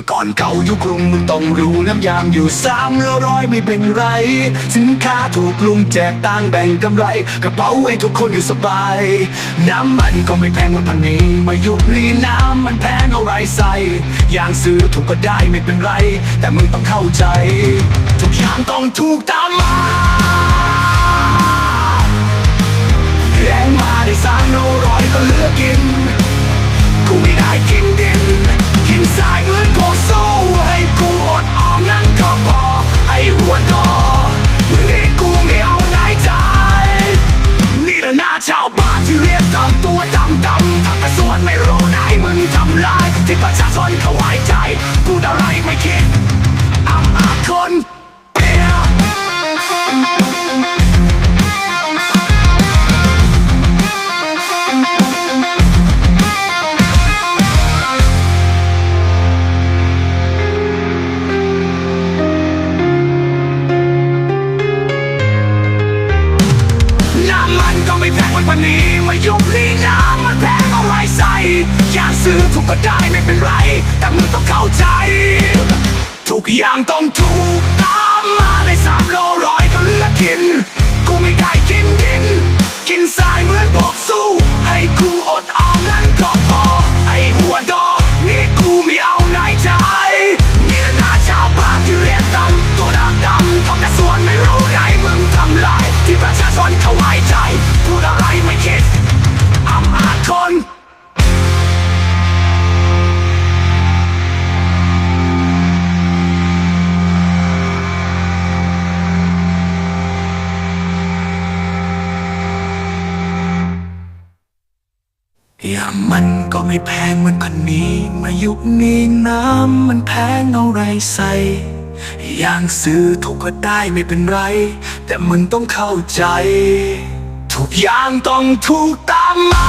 มื่อก่อนเก่ายุคกรุงมึงต้องรู้น้ำยางอยู่สามแล้วร้อยไม่เป็นไร สินค้าถูกลุงแจกตังแบ่งกำไร กระเป๋าให้ทุกคนอยู่สบาย น้ำมันก็ไม่แพงเหมือนพันนี้ มายุคนี้น้ำมันแพงเอาไรใส่ยางซื้อถูกก็ได้ไม่เป็นไร แต่มึงต้องเข้าใจ ทุกอย่างต้องถูกตามมา นเขาไว้ใจพูดอะไรไม่คิดอำอาคนเปียน้ำมันก็ไม่แพงเหมือนวันนี้ ชื่อถูกก็ได้ไม่เป็นไร แต่มึงต้องเข้าใจ ทุกอย่างต้อง อย่ามันก็ไม่แพงเหมือนคันนี้ มายุคนี้น้ำมันแพงเอาไรใส่อย่างซื้อถูกก็ได้ไม่เป็นไร แต่มึงต้องเข้าใจ ทุกอย่างต้องถูกตามมา